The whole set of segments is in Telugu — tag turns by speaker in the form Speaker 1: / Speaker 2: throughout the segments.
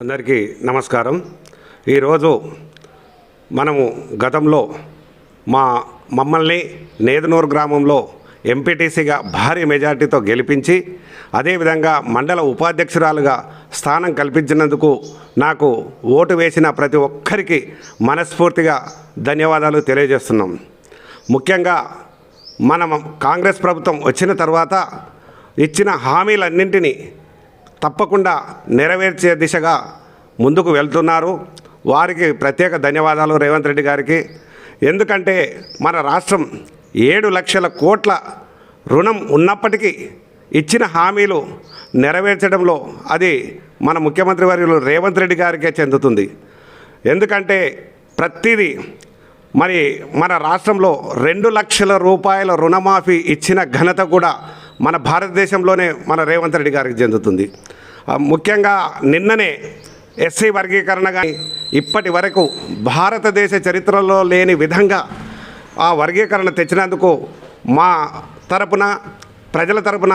Speaker 1: అందరికీ నమస్కారం. ఈరోజు మనము గతంలో మా మమ్మల్ని నేదనూరు గ్రామంలో ఎంపీటీసీగా భారీ మెజార్టీతో గెలిపించి అదేవిధంగా మండల ఉపాధ్యక్షురాలుగా స్థానం కల్పించినందుకు నాకు ఓటు వేసిన ప్రతి ఒక్కరికి మనస్ఫూర్తిగా ధన్యవాదాలు తెలియజేస్తున్నాం. ముఖ్యంగా మనం కాంగ్రెస్ ప్రభుత్వం వచ్చిన తర్వాత ఇచ్చిన హామీలన్నింటినీ తప్పకుండా నెరవేర్చే దిశగా ముందుకు వెళ్తున్నారు. వారికి ప్రత్యేక ధన్యవాదాలు రేవంత్ రెడ్డి గారికి. ఎందుకంటే మన రాష్ట్రం ఏడు లక్షల కోట్ల రుణం ఉన్నప్పటికీ ఇచ్చిన హామీలు నెరవేర్చడంలో అది మన ముఖ్యమంత్రి వర్యులు రేవంత్ రెడ్డి గారికే చెందుతుంది. ఎందుకంటే ప్రతిదీ మరి మన రాష్ట్రంలో రెండు లక్షల రూపాయల రుణమాఫీ ఇచ్చిన ఘనత కూడా మన భారతదేశంలోనే మన రేవంత్ రెడ్డి గారికి చెందుతుంది. ముఖ్యంగా నిన్ననే ఎస్సీ వర్గీకరణ కానీ ఇప్పటి వరకు భారతదేశ చరిత్రలో లేని విధంగా ఆ వర్గీకరణ తెచ్చినందుకు మా తరపున ప్రజల తరపున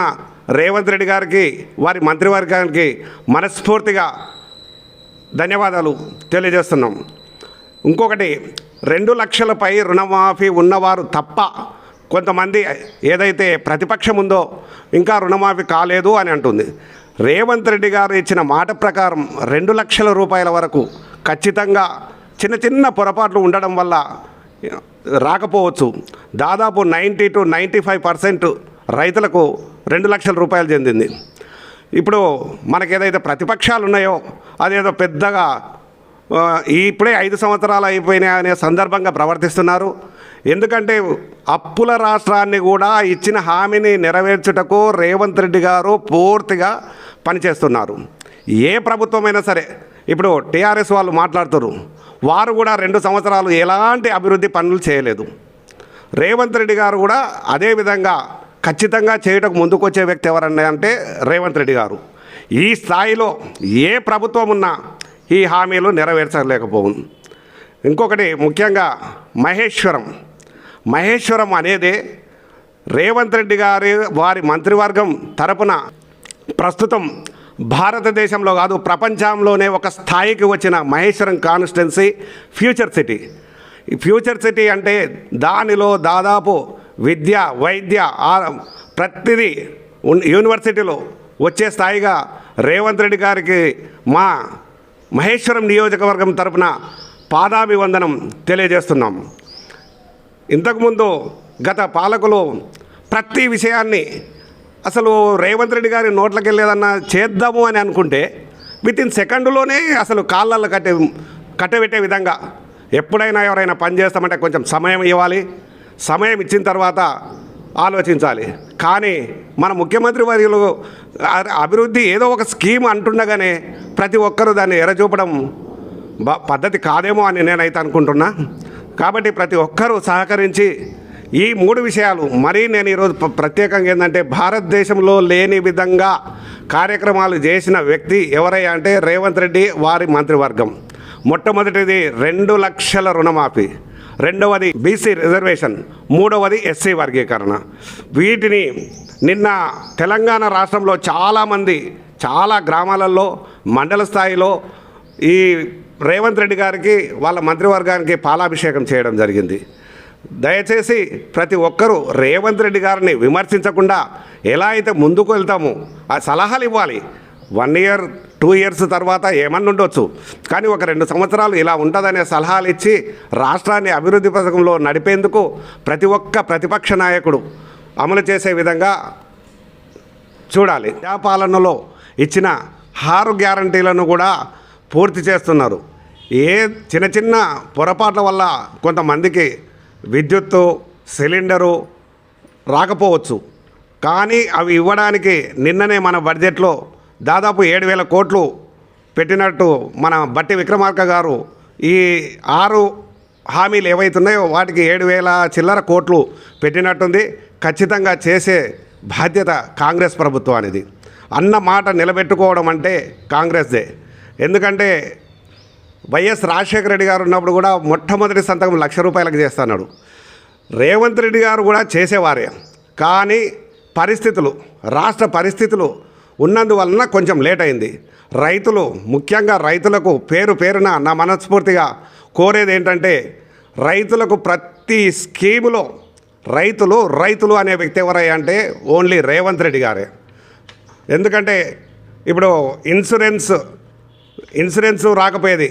Speaker 1: రేవంత్ రెడ్డి గారికి వారి మంత్రివర్గానికి మనస్ఫూర్తిగా ధన్యవాదాలు తెలియజేస్తున్నాం. ఇంకొకటి రెండు లక్షలపై రుణమాఫీ ఉన్నవారు తప్ప కొంతమంది ఏదైతే ప్రతిపక్షం ఉందో ఇంకా రుణమాఫీ కాలేదు అని అంటుంది. రేవంత్ రెడ్డి గారు ఇచ్చిన మాట ప్రకారం రెండు లక్షల రూపాయల వరకు ఖచ్చితంగా చిన్న చిన్న పొరపాట్లు ఉండడం వల్ల రాకపోవచ్చు. దాదాపు ninety to ninety five percent రైతులకు రెండు లక్షల రూపాయలు చెందింది. ఇప్పుడు మనకేదైతే ప్రతిపక్షాలు ఉన్నాయో అదేదో పెద్దగా ఇప్పుడే ఐదు సంవత్సరాలు అయిపోయినాయి అనే సందర్భంగా ప్రవర్తిస్తున్నారు. ఎందుకంటే అప్పుల రాష్ట్రాన్ని కూడా ఇచ్చిన హామీని నెరవేర్చుటకు రేవంత్ రెడ్డి గారు పూర్తిగా పనిచేస్తున్నారు. ఏ ప్రభుత్వమైనా సరే ఇప్పుడు టీఆర్ఎస్ వాళ్ళు మాట్లాడుతారు వారు కూడా రెండు సంవత్సరాలు ఎలాంటి అభివృద్ధి పనులు చేయలేదు. రేవంత్ రెడ్డి గారు కూడా అదే విధంగా ఖచ్చితంగా చేయటకు ముందుకొచ్చే వ్యక్తి ఎవరన్నా అంటే రేవంత్ రెడ్డి గారు. ఈ స్థాయిలో ఏ ప్రభుత్వం ఉన్నా ఈ హామీలు నెరవేర్చలేకపోవు. ఇంకొకటి ముఖ్యంగా మహేశ్వరం. మహేశ్వరం అనేది రేవంత్ రెడ్డి గారి వారి మంత్రివర్గం తరపున ప్రస్తుతం భారతదేశంలో కాదు ప్రపంచంలోనే ఒక స్థాయికి వచ్చిన మహేశ్వరం కాన్స్టిట్యున్సీ ఫ్యూచర్ సిటీ. ఈ ఫ్యూచర్ సిటీ అంటే దానిలో దాదాపు విద్య వైద్య ఆ- ప్రతిదీ ఉన్- యూనివర్సిటీలో వచ్చే స్థాయిగా రేవంత్ రెడ్డి గారికి మా మహేశ్వరం నియోజకవర్గం తరపున పాదాభివందనం తెలియజేస్తున్నాం. ఇంతకుముందు గత పాలకులు ప్రతి విషయాన్ని అసలు రేవంత్ రెడ్డి గారి నోట్లకి వెళ్ళేదన్నా చేద్దాము అని అనుకుంటే విత్ ఇన్ సెకండ్లోనే అసలు కాళ్ళల్లో కట్టే కట్టబెట్టే విధంగా ఎప్పుడైనా ఎవరైనా పని చేస్తామంటే కొంచెం సమయం ఇవ్వాలి. సమయం ఇచ్చిన తర్వాత ఆలోచించాలి. కానీ మన ముఖ్యమంత్రి వర్యులు అభివృద్ధి ఏదో ఒక స్కీమ్ అంటుండగానే ప్రతి ఒక్కరూ దాన్ని ఎరచూపడం బ పద్ధతి కాదేమో అని నేనైతే అనుకుంటున్నా. కాబట్టి ప్రతి ఒక్కరూ సహకరించి ఈ మూడు విషయాలు మరీ నేను ఈరోజు ప్రత్యేకంగా ఏంటంటే భారతదేశంలో లేని విధంగా కార్యక్రమాలు చేసిన వ్యక్తి ఎవరయ్యా అంటే రేవంత్ రెడ్డి వారి మంత్రివర్గం. మొట్టమొదటిది రెండు లక్షల రుణమాఫీ రెండవది బీసీ రిజర్వేషన్ మూడవది ఎస్సీ వర్గీకరణ. వీటిని నిన్న తెలంగాణ రాష్ట్రంలో చాలామంది చాలా గ్రామాలలో మండల స్థాయిలో ఈ రేవంత్ రెడ్డి గారికి వాళ్ళ మంత్రివర్గానికి పాలాభిషేకం చేయడం జరిగింది. దయచేసి ప్రతి ఒక్కరూ రేవంత్ రెడ్డి గారిని విమర్శించకుండా ఎలా అయితే ముందుకు వెళ్తామో ఆ సలహాలు ఇవ్వాలి. వన్ ఇయర్ టూ ఇయర్స్ తర్వాత ఏమన్నా ఉండొచ్చు. కానీ ఒక రెండు సంవత్సరాలు ఇలా ఉంటుందనే సలహాలు ఇచ్చి రాష్ట్రాన్ని అభివృద్ధి పథకంలో నడిపేందుకు ప్రతి ఒక్క ప్రతిపక్ష నాయకుడు అమలు చేసే విధంగా చూడాలి. ప్రజాపాలనలో ఇచ్చిన హారు గ్యారంటీలను కూడా పూర్తి చేస్తున్నారు. ఏ చిన్న చిన్న పొరపాట్ల వల్ల కొంతమందికి విద్యుత్తు సిలిండరు రాకపోవచ్చు. కానీ అవి ఇవ్వడానికి నిన్ననే మన బడ్జెట్లో దాదాపు ఏడు వేల కోట్లు పెట్టినట్టు మన బట్టి విక్రమార్క గారు ఈ ఆరు హామీలు ఏవైతున్నాయో వాటికి ఏడు వేల చిల్లర కోట్లు పెట్టినట్టుంది. ఖచ్చితంగా చేసే బాధ్యత కాంగ్రెస్ ప్రభుత్వానిది అన్న మాట నిలబెట్టుకోవడం అంటే కాంగ్రెస్దే. ఎందుకంటే వైఎస్ రాజశేఖర రెడ్డి గారు ఉన్నప్పుడు కూడా మొట్టమొదటి సంతకం లక్ష రూపాయలకు చేస్తున్నాడు రేవంత్ రెడ్డి గారు కూడా చేసేవారే. కానీ పరిస్థితులు రాష్ట్ర పరిస్థితులు ఉన్నందువలన కొంచెం లేట్ అయింది. రైతులు ముఖ్యంగా రైతులకు పేరు పేరున నా మనస్ఫూర్తిగా కోరేది ఏంటంటే రైతులకు ప్రతి స్కీములో రైతులు రైతులు అనే వ్యక్తి ఎవరయ్యా అంటే ఓన్లీ రేవంత్ రెడ్డి గారే. ఎందుకంటే ఇప్పుడు ఇన్సూరెన్స్ ఇన్సూరెన్స్ రాకపోయేది.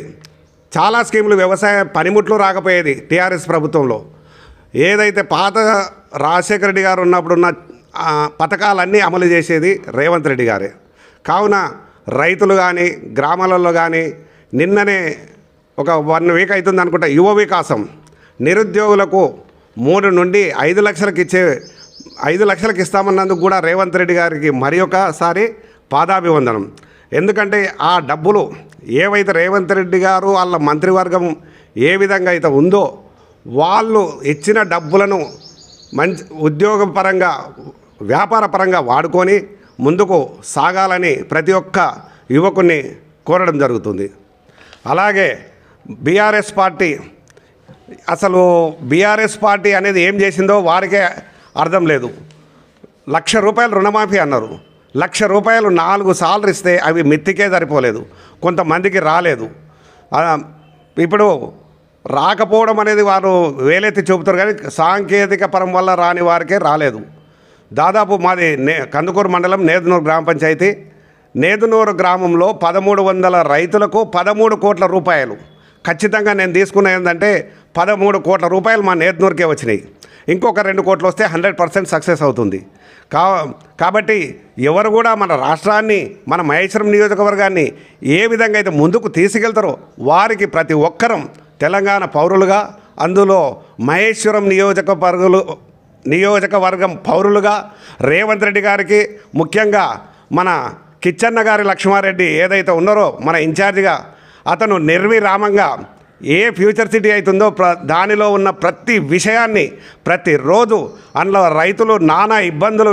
Speaker 1: చాలా స్కీములు వ్యవసాయ పనిముట్లు రాకపోయేది టీఆర్ఎస్ ప్రభుత్వంలో. ఏదైతే పాత రాజశేఖర రెడ్డి గారు ఉన్నప్పుడున్న పథకాలన్నీ అమలు చేసేది రేవంత్ రెడ్డి గారే. కావున రైతులు కానీ గ్రామాలలో కానీ నిన్ననే ఒక వన్ వీక్ అవుతుంది అనుకుంటా యువ వికాసం. నిరుద్యోగులకు మూడు నుండి ఐదు లక్షలకు ఇచ్చే ఐదు లక్షలకు ఇస్తామన్నందుకు కూడా రేవంత్ రెడ్డి గారికి మరి ఒకసారి పాదాభివందనం. ఎందుకంటే ఆ డబ్బులు ఏవైతే రేవంత్ రెడ్డి గారు వాళ్ళ మంత్రివర్గం ఏ విధంగా అయితే ఉందో వాళ్ళు ఇచ్చిన డబ్బులను మంచి ఉద్యోగపరంగా వ్యాపార పరంగా వాడుకొని ముందుకు సాగాలని ప్రతి ఒక్క యువకుని కోరడం జరుగుతుంది. అలాగే బీఆర్ఎస్ పార్టీ అసలు బీఆర్ఎస్ పార్టీ అనేది ఏం చేసిందో వారికే అర్థం లేదు. లక్ష రూపాయలు రుణమాఫీ అన్నారు. లక్ష రూపాయలు నాలుగు సార్లు ఇస్తే అవి మెత్తికే సరిపోలేదు. కొంతమందికి రాలేదు. ఇప్పుడు రాకపోవడం అనేది వారు వేలెత్తి చూపుతారు కానీ సాంకేతిక పరం వల్ల రాని వారికే రాలేదు. దాదాపు మాది నే కందుకూరు మండలం నేదునూరు గ్రామ పంచాయతీ. నేదునూరు గ్రామంలో పదమూడు వందల రైతులకు పదమూడు కోట్ల రూపాయలు. ఖచ్చితంగా నేను తీసుకున్న ఏంటంటే పదమూడు కోట్ల రూపాయలు మా నేదునూరుకే వచ్చినాయి. ఇంకొక రెండు కోట్లు వస్తే హండ్రెడ్ పర్సెంట్ సక్సెస్ అవుతుంది. కా కాబట్టి ఎవరు కూడా మన రాష్ట్రాన్ని మన మహేశ్వరం నియోజకవర్గాన్ని ఏ విధంగా అయితే ముందుకు తీసుకెళ్తారో వారికి ప్రతి ఒక్కరం తెలంగాణ పౌరులుగా అందులో మహేశ్వరం నియోజకవర్గులు నియోజకవర్గం పౌరులుగా రేవంత్ రెడ్డి గారికి ముఖ్యంగా మన కిచ్చన్న గారి లక్ష్మారెడ్డి ఏదైతే ఉన్నారో మన ఇన్ఛార్జిగా అతను నిర్విరామంగా ఏ ఫ్యూచర్ సిటీ అవుతుందో ప్ర దానిలో ఉన్న ప్రతి విషయాన్ని ప్రతిరోజు అందులో రైతులు నానా ఇబ్బందులు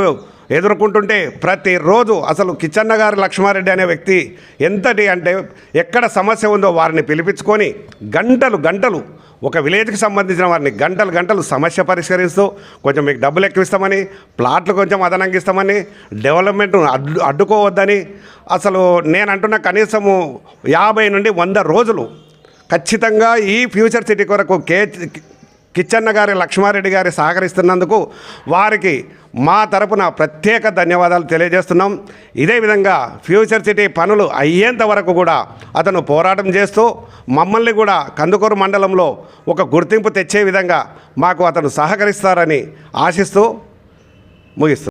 Speaker 1: ఎదుర్కొంటుంటే ప్రతిరోజు అసలు కిచ్చన్న గారు లక్ష్మారెడ్డి అనే వ్యక్తి ఎంతటి అంటే ఎక్కడ సమస్య ఉందో వారిని పిలిపించుకొని గంటలు గంటలు ఒక విలేజ్కి సంబంధించిన వారిని గంటలు గంటలు సమస్య పరిష్కరిస్తూ కొంచెం మీకు డబ్బులు ఎక్కువిస్తామని ప్లాట్లు కొంచెం అదనంగా ఇస్తామని డెవలప్మెంట్ అడ్డు అడ్డుకోవద్దని అసలు నేను అంటున్న కనీసము యాభై నుండి వంద రోజులు ఖచ్చితంగా ఈ ఫ్యూచర్ సిటీ కొరకు కే కిచ్చన్న గారి లక్ష్మారెడ్డి గారి సహకరిస్తున్నందుకు వారికి మా తరపున ప్రత్యేక ధన్యవాదాలు తెలియజేస్తున్నాం. ఇదే విధంగా ఫ్యూచర్ సిటీ పనులు అయ్యేంత వరకు కూడా అతను పోరాటం చేస్తూ మమ్మల్ని కూడా కందుకూరు మండలంలో ఒక గుర్తింపు తెచ్చే విధంగా మాకు అతను సహకరిస్తారని ఆశిస్తూ ముగిస్తున్నాం